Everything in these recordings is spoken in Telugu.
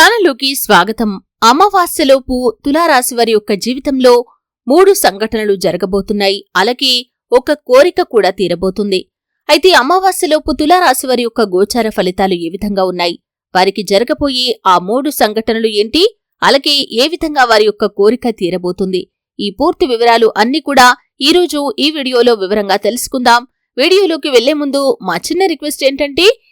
ఛానల్లోకి స్వాగతం. అమావాస్యలోపు తులారాశి వారి యొక్క జీవితంలో మూడు సంఘటనలు జరగబోతున్నాయి. అలాగే ఒక కోరిక కూడా తీరబోతుంది. అయితే అమావాస్యలోపు తులారాశి వారి యొక్క గోచార ఫలితాలు ఏ విధంగా ఉన్నాయి? వారికి జరగబోయే ఆ మూడు సంఘటనలు ఏంటి? అలాగే ఏ విధంగా వారి యొక్క కోరిక తీరబోతుంది? ఈ పూర్తి వివరాలు అన్ని కూడా ఈరోజు ఈ వీడియోలో వివరంగా తెలుసుకుందాం. వీడియోలోకి వెళ్ళే ముందు మా చిన్న రిక్వెస్ట్ ఏంటంటే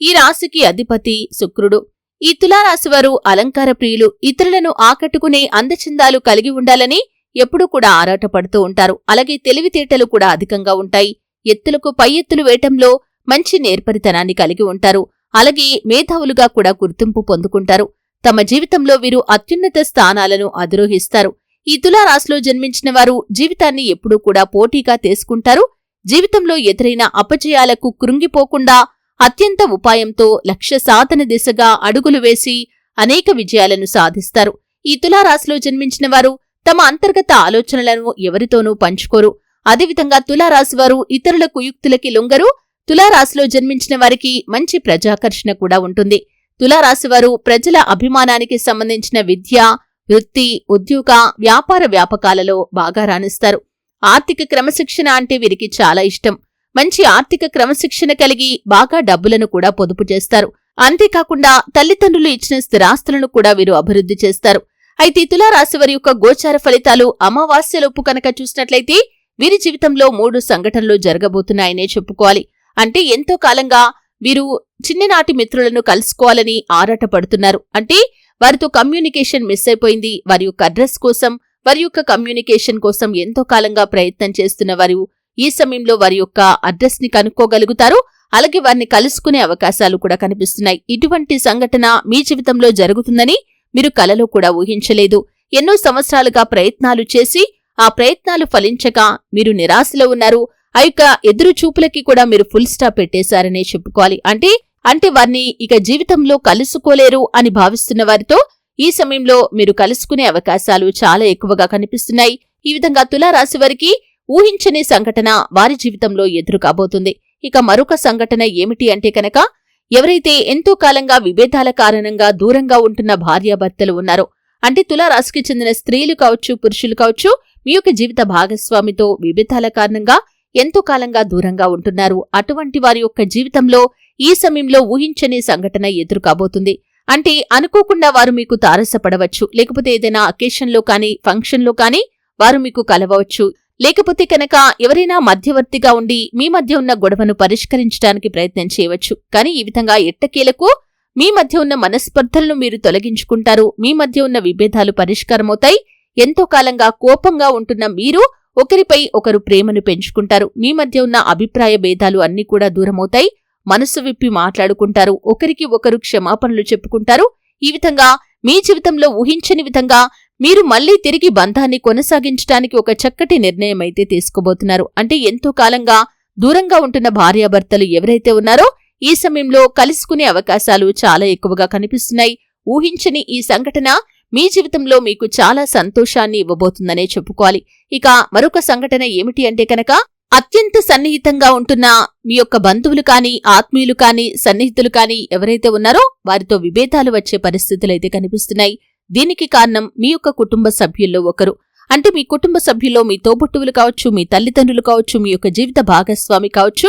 ఈ రాశికి అధిపతి శుక్రుడు. ఈ తులారాశివారు అలంకార ప్రియులు. ఇతరులను ఆకట్టుకునే అందచందాలు కలిగి ఉండాలని ఎప్పుడూ కూడా ఆరాటపడుతూ ఉంటారు. అలాగే తెలివితేటలు కూడా అధికంగా ఉంటాయి. ఎత్తులకు పై ఎత్తులు వేయటంలో మంచి నేర్పరితనాన్ని కలిగి ఉంటారు. అలాగే మేధావులుగా కూడా గుర్తింపు పొందుకుంటారు. తమ జీవితంలో వీరు అత్యున్నత స్థానాలను అధిరోహిస్తారు. ఈ తులారాశిలో జన్మించిన వారు జీవితాన్ని ఎప్పుడూ కూడా పోటీగా తీసుకుంటారు. జీవితంలో ఎదురైన అపజయాలకు కృంగిపోకుండా అత్యంత ఉపాయంతో లక్ష్య సాధన దిశగా అడుగులు వేసి అనేక విజయాలను సాధిస్తారు. ఈ తులారాశిలో జన్మించిన వారు తమ అంతర్గత ఆలోచనలను ఎవరితోనూ పంచుకోరు. అదేవిధంగా తులారాశి వారు ఇతరుల కుయుక్తులకి లొంగరు. తులారాశిలో జన్మించిన వారికి మంచి ప్రజాకర్షణ కూడా ఉంటుంది. తులారాశి వారు ప్రజల అభిమానానికి సంబంధించిన విద్య వృత్తి ఉద్యోగ వ్యాపార వ్యాపకాలలో బాగా రాణిస్తారు. ఆర్థిక క్రమశిక్షణ అంటే వీరికి చాలా ఇష్టం. మంచి ఆర్థిక క్రమశిక్షణ కలిగి బాగా డబ్బులను కూడా పొదుపు చేస్తారు. అంతేకాకుండా తల్లిదండ్రులు ఇచ్చిన స్థిరాస్తులను కూడా వీరు అభివృద్ధి చేస్తారు. అయితే తులారాశి వారి యొక్క గోచార ఫలితాలు అమావాస్యలోపు కనుక చూసినట్లయితే వీరి జీవితంలో మూడు సంఘటనలు జరగబోతున్నాయనే చెప్పుకోవాలి. అంటే ఎంతో కాలంగా వీరు చిన్ననాటి మిత్రులను కలుసుకోవాలని ఆరాటపడుతున్నారు. అంటే వారితో కమ్యూనికేషన్ మిస్ అయిపోయింది. వారి యొక్క అడ్రస్ కోసం వారి యొక్క కమ్యూనికేషన్ కోసం ఎంతో కాలంగా ప్రయత్నం చేస్తున్న వారు ఈ సమయంలో వారి యొక్క అడ్రస్ని కనుక్కోగలుగుతారు. అలాగే వారిని కలుసుకునే అవకాశాలు కూడా కనిపిస్తున్నాయి. ఇటువంటి సంఘటన మీ జీవితంలో జరుగుతుందని మీరు కలలో కూడా ఊహించలేదు. ఎన్నో సంవత్సరాలుగా ప్రయత్నాలు చేసి ఆ ప్రయత్నాలు ఫలించక మీరు నిరాశలో ఉన్నారు. ఆ యొక్క ఎదురు చూపులకి కూడా మీరు ఫుల్ స్టాప్ పెట్టేశారనే చెప్పుకోవాలి. అంటే అంటే వారిని ఇక జీవితంలో కలుసుకోలేరు అని భావిస్తున్న వారితో ఈ సమయంలో మీరు కలుసుకునే అవకాశాలు చాలా ఎక్కువగా కనిపిస్తున్నాయి. ఈ విధంగా తులారాశి వారికి ఊహించని సంఘటన వారి జీవితంలో ఎదురు కాబోతుంది. ఇక మరొక సంఘటన ఏమిటి అంటే కనుక ఎవరైతే ఎంతో కాలంగా విభేదాల కారణంగా దూరంగా ఉంటున్న భార్యాభర్తలు ఉన్నారో అంటే తులారాశికి చెందిన స్త్రీలు కావచ్చు పురుషులు కావచ్చు మీ యొక్క జీవిత భాగస్వామితో విభేదాల కారణంగా ఎంతో కాలంగా దూరంగా ఉంటున్నారు. అటువంటి వారి యొక్క జీవితంలో ఈ సమయంలో ఊహించని సంఘటన ఎదురు కాబోతుంది. అంటే అనుకోకుండా వారు మీకు తారసపడవచ్చు. లేకపోతే ఏదైనా అకేషన్లో కానీ ఫంక్షన్లో కానీ వారు మీకు కలవవచ్చు. లేకపోతే కనుక ఎవరైనా మధ్యవర్తిగా ఉండి మీ మధ్య ఉన్న గొడవను పరిష్కరించడానికి ప్రయత్నం చేయవచ్చు. కానీ ఈ విధంగా ఎట్టకేలకు మీ మధ్య ఉన్న మనస్పర్ధలను మీరు తొలగించుకుంటారు. మీ మధ్య ఉన్న విభేదాలు పరిష్కారమవుతాయి. ఎంతో కాలంగా కోపంగా ఉంటున్న మీరు ఒకరిపై ఒకరు ప్రేమను పెంచుకుంటారు. మీ మధ్య ఉన్న అభిప్రాయ భేదాలు అన్నీ కూడా దూరమవుతాయి. మనసు విప్పి మాట్లాడుకుంటారు. ఒకరికి ఒకరు క్షమాపణలు చెప్పుకుంటారు. ఈ విధంగా మీ జీవితంలో ఊహించని విధంగా మీరు మళ్ళీ తిరిగి బంధాన్ని కొనసాగించడానికి ఒక చక్కటి నిర్ణయం అయితే తీసుకోబోతున్నారు. అంటే ఎంతో కాలంగా దూరంగా ఉంటున్న భార్యాభర్తలు ఎవరైతే ఉన్నారో ఈ సమయంలో కలుసుకునే అవకాశాలు చాలా ఎక్కువగా కనిపిస్తున్నాయి. ఊహించని ఈ సంఘటన మీ జీవితంలో మీకు చాలా సంతోషాన్ని ఇవ్వబోతుందనే చెప్పుకోవాలి. ఇక మరొక సంఘటన ఏమిటి అంటే కనుక అత్యంత సన్నిహితంగా ఉంటున్న మీ యొక్క బంధువులు కానీ ఆత్మీయులు కానీ సన్నిహితులు కానీ ఎవరైతే ఉన్నారో వారితో విభేదాలు వచ్చే పరిస్థితులైతే కనిపిస్తున్నాయి. దీనికి కారణం మీ యొక్క కుటుంబ సభ్యుల్లో ఒకరు. అంటే మీ కుటుంబ సభ్యుల్లో మీ తోబుట్టువులు కావచ్చు మీ తల్లిదండ్రులు కావచ్చు మీ యొక్క జీవిత భాగస్వామి కావచ్చు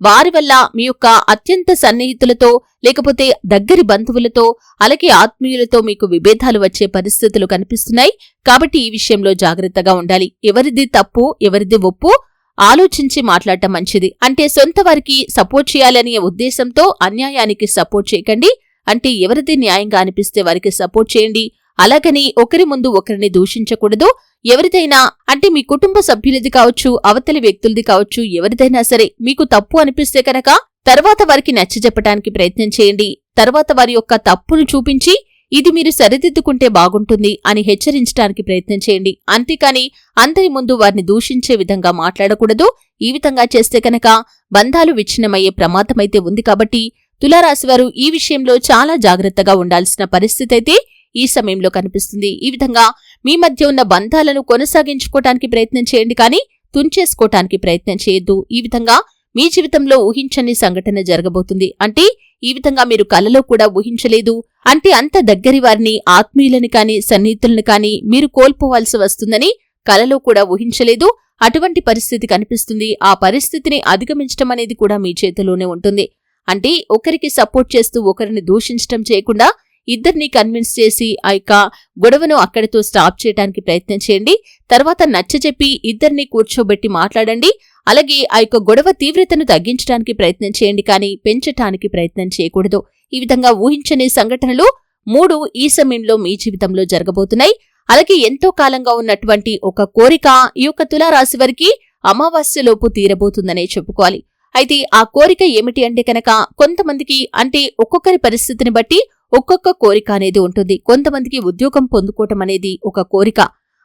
వారి వల్ల మీ యొక్క అత్యంత సన్నిహితులతో లేకపోతే దగ్గరి బంధువులతో అలాగే ఆత్మీయులతో మీకు విభేదాలు వచ్చే పరిస్థితులు కనిపిస్తున్నాయి. కాబట్టి ఈ విషయంలో జాగ్రత్తగా ఉండాలి. ఎవరిది తప్పు ఎవరిది ఒప్పు ఆలోచించి మాట్లాడటం మంచిది. అంటే సొంత వారికి సపోర్ట్ చేయాలనే ఉద్దేశంతో అన్యాయానికి సపోర్ట్ చేయకండి. అంటే ఎవరిది న్యాయంగా అనిపిస్తే వారికి సపోర్ట్ చేయండి. అలాగని ఒకరి ముందు ఒకరిని దూషించకూడదు. ఎవరిదైనా అంటే మీ కుటుంబ సభ్యులది కావచ్చు అవతలి వ్యక్తులది కావచ్చు ఎవరిదైనా సరే మీకు తప్పు అనిపిస్తే కనుక తర్వాత వారికి నచ్చజెప్పటానికి ప్రయత్నం చేయండి. తర్వాత వారి యొక్క తప్పును చూపించి ఇది మీరు సరిదిద్దుకుంటే బాగుంటుంది అని హెచ్చరించడానికి ప్రయత్నం చేయండి. అంతేకాని అందరి ముందు వారిని దూషించే విధంగా మాట్లాడకూడదు. ఈ విధంగా చేస్తే కనుక బంధాలు విచ్ఛిన్నమయ్యే ప్రమాదమైతే ఉంది కాబట్టి తులారాశివారు ఈ విషయంలో చాలా జాగ్రత్తగా ఉండాల్సిన పరిస్థితి అయితే ఈ సమయంలో కనిపిస్తుంది. ఈ విధంగా మీ మధ్య ఉన్న బంధాలను కొనసాగించుకోవటానికి ప్రయత్నం చేయండి కానీ తుంచేసుకోవటానికి ప్రయత్నం చేయొద్దు. ఈ విధంగా మీ జీవితంలో ఊహించని సంఘటన జరగబోతుంది. అంటే ఈ విధంగా మీరు కలలో కూడా ఊహించలేదు. అంటే అంత దగ్గరి వారిని ఆత్మీయులను కాని సన్నిహితులను కాని మీరు కోల్పోవాల్సి వస్తుందని కలలో కూడా ఊహించలేదు. అటువంటి పరిస్థితి కనిపిస్తుంది. ఆ పరిస్థితిని అధిగమించడం అనేది కూడా మీ చేతిలోనే ఉంటుంది. అంటే ఒకరికి సపోర్ట్ చేస్తూ ఒకరిని దూషించడం చేయకుండా ఇద్దరిని కన్విన్స్ చేసి ఆ యొక్క గొడవను అక్కడితో స్టాప్ చేయడానికి ప్రయత్నం చేయండి. తర్వాత నచ్చజెప్పి ఇద్దరిని కూర్చోబెట్టి మాట్లాడండి. అలాగే ఆ యొక్క గొడవ తీవ్రతను తగ్గించడానికి ప్రయత్నం చేయండి కానీ పెంచటానికి ప్రయత్నం చేయకూడదు. ఈ విధంగా ఊహించని సంఘటనలు మూడు ఈ సమయంలో మీ జీవితంలో జరగబోతున్నాయి. అలాగే ఎంతో కాలంగా ఉన్నటువంటి ఒక కోరిక ఈ యొక్క తులారాశి వారికి అమావాస్యలోపు తీరబోతుందనే చెప్పుకోవాలి. అయితే ఆ కోరిక ఏమిటి అంటే కనుక కొంతమందికి అంటే ఒక్కొక్కరి పరిస్థితిని బట్టి ఒక్కొక్క కోరిక అనేది ఉంటుంది. కొంతమందికి ఉద్యోగం పొందుకోవటం అనేది ఒక కోరిక.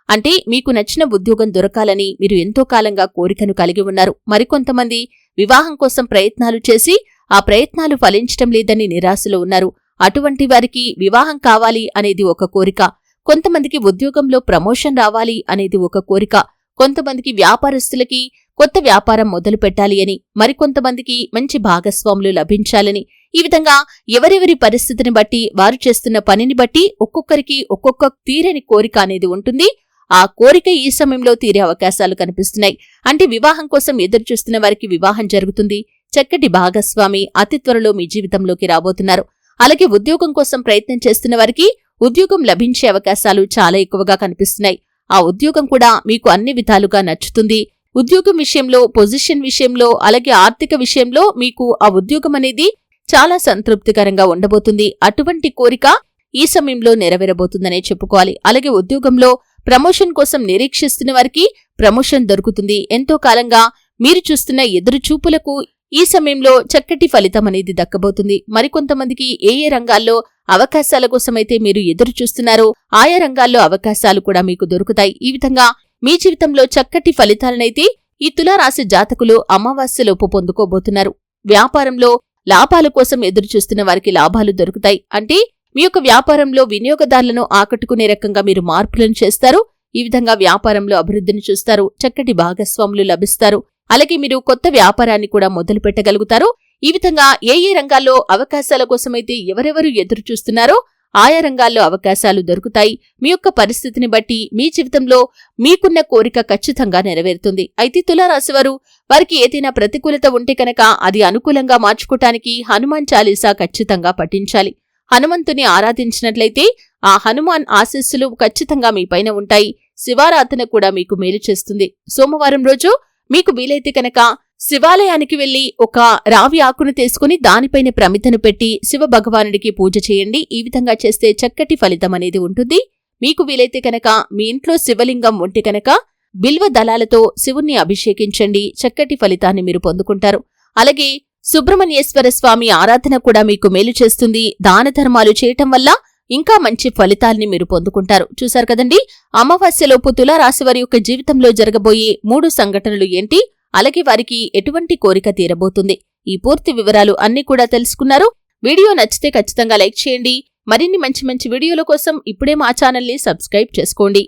అంటే మీకు నచ్చిన ఉద్యోగం దొరకాలని మీరు ఎంతో కాలంగా కోరికను కలిగి ఉన్నారు. మరికొంతమంది వివాహం కోసం ప్రయత్నాలు చేసి ఆ ప్రయత్నాలు ఫలించటం లేదని నిరాశలో ఉన్నారు. అటువంటి వారికి వివాహం కావాలి అనేది ఒక కోరిక. కొంతమందికి ఉద్యోగంలో ప్రమోషన్ రావాలి అనేది ఒక కోరిక. కొంతమందికి వ్యాపారస్తులకి కొత్త వ్యాపారం మొదలు పెట్టాలి అని మరికొంతమందికి మంచి భాగస్వాములు లభించాలని ఈ విధంగా ఎవరెవరి పరిస్థితిని బట్టి వారు చేస్తున్న పనిని బట్టి ఒక్కొక్కరికి ఒక్కొక్క తీరని కోరిక అనేది ఉంటుంది. ఆ కోరిక ఈ సమయంలో తీరే అవకాశాలు కనిపిస్తున్నాయి. అంటే వివాహం కోసం ఎదురు చూస్తున్న వారికి వివాహం జరుగుతుంది. చక్కటి భాగస్వామి అతి త్వరలో మీ జీవితంలోకి రాబోతున్నారు. అలాగే ఉద్యోగం కోసం ప్రయత్నం చేస్తున్న వారికి ఉద్యోగం లభించే అవకాశాలు చాలా ఎక్కువగా కనిపిస్తున్నాయి. ఆ ఉద్యోగం కూడా మీకు అన్ని విధాలుగా నచ్చుతుంది. ఉద్యోగం విషయంలో పొజిషన్ విషయంలో అలాగే ఆర్థిక విషయంలో మీకు ఆ ఉద్యోగం అనేది చాలా సంతృప్తికరంగా ఉండబోతుంది. అటువంటి కోరిక ఈ సమయంలో నెరవేరబోతుందనే చెప్పుకోవాలి. అలాగే ఉద్యోగంలో ప్రమోషన్ కోసం నిరీక్షిస్తున్న వారికి ప్రమోషన్ దొరుకుతుంది. ఎంతో కాలంగా మీరు చూస్తున్న ఎదురు చూపులకు ఈ సమయంలో చక్కటి ఫలితం అనేది దక్కబోతుంది. మరికొంతమందికి ఏ ఏ రంగాల్లో అవకాశాల కోసమైతే మీరు ఎదురు చూస్తున్నారో ఆయా రంగాల్లో అవకాశాలు కూడా మీకు దొరుకుతాయి. ఈ విధంగా మీ జీవితంలో చక్కటి ఫలితాలనైతే ఈ తులారాశి జాతకులు అమావాస్యలోపు పొందుకోబోతున్నారు. వ్యాపారంలో లాభాల కోసం ఎదురుచూస్తున్న వారికి లాభాలు దొరుకుతాయి. అంటే మీ యొక్క వ్యాపారంలో వినియోగదారులను ఆకట్టుకునే రకంగా మీరు మార్పులను చేస్తారు. ఈ విధంగా వ్యాపారంలో అభివృద్ధిని చూస్తారు. చక్కటి భాగస్వాములు లభిస్తారు. అలాగే మీరు కొత్త వ్యాపారాన్ని కూడా మొదలు పెట్టగలుగుతారు. ఈ విధంగా ఏ ఏ రంగాల్లో అవకాశాల కోసమైతే ఎవరెవరు ఎదురు చూస్తున్నారో ఆయా రంగాల్లో అవకాశాలు దొరుకుతాయి. మీ యొక్క పరిస్థితిని బట్టి మీ జీవితంలో మీకున్న కోరిక ఖచ్చితంగా నెరవేరుతుంది. అయితే తులారాశివారు వారికి ఏదైనా ప్రతికూలత ఉంటే కనుక అది అనుకూలంగా మార్చుకోటానికి హనుమాన్ చాలీసా ఖచ్చితంగా పఠించాలి. హనుమంతుని ఆరాధించినట్లయితే ఆ హనుమాన్ ఆశీస్సులు ఖచ్చితంగా మీపైన ఉంటాయి. శివారాధన కూడా మీకు మేలు చేస్తుంది. సోమవారం రోజు మీకు వీలైతే కనుక శివాలయానికి వెళ్ళి ఒక రావి ఆకును తీసుకుని దానిపైన ప్రమితను పెట్టి శివ భగవానుడికి పూజ చేయండి. ఈ విధంగా చేస్తే చక్కటి ఫలితం అనేది ఉంటుంది. మీకు వీలైతే కనుక మీ ఇంట్లో శివలింగం ఉంటే కనుక బిల్వ దళాలతో శివుణ్ణి అభిషేకించండి. చక్కటి ఫలితాన్ని మీరు పొందుకుంటారు. అలాగే సుబ్రహ్మణ్యేశ్వర స్వామి ఆరాధన కూడా మీకు మేలు చేస్తుంది. దాన ధర్మాలు చేయటం వల్ల ఇంకా మంచి ఫలితాల్ని మీరు పొందుకుంటారు. చూశారు కదండి? అమావాస్యలోపు తులారాశివారి యొక్క జీవితంలో జరగబోయే మూడు సంఘటనలు ఏంటి? అలాగే వారికి ఎటువంటి కోరిక తీరబోతుంది. ఈ పూర్తి వివరాలు అన్ని కూడా తెలుసుకున్నారు. వీడియో నచ్చితే ఖచ్చితంగా లైక్ చేయండి. మరిన్ని మంచి మంచి వీడియోల కోసం ఇప్పుడే మా ఛానల్ని సబ్స్క్రైబ్ చేసుకోండి.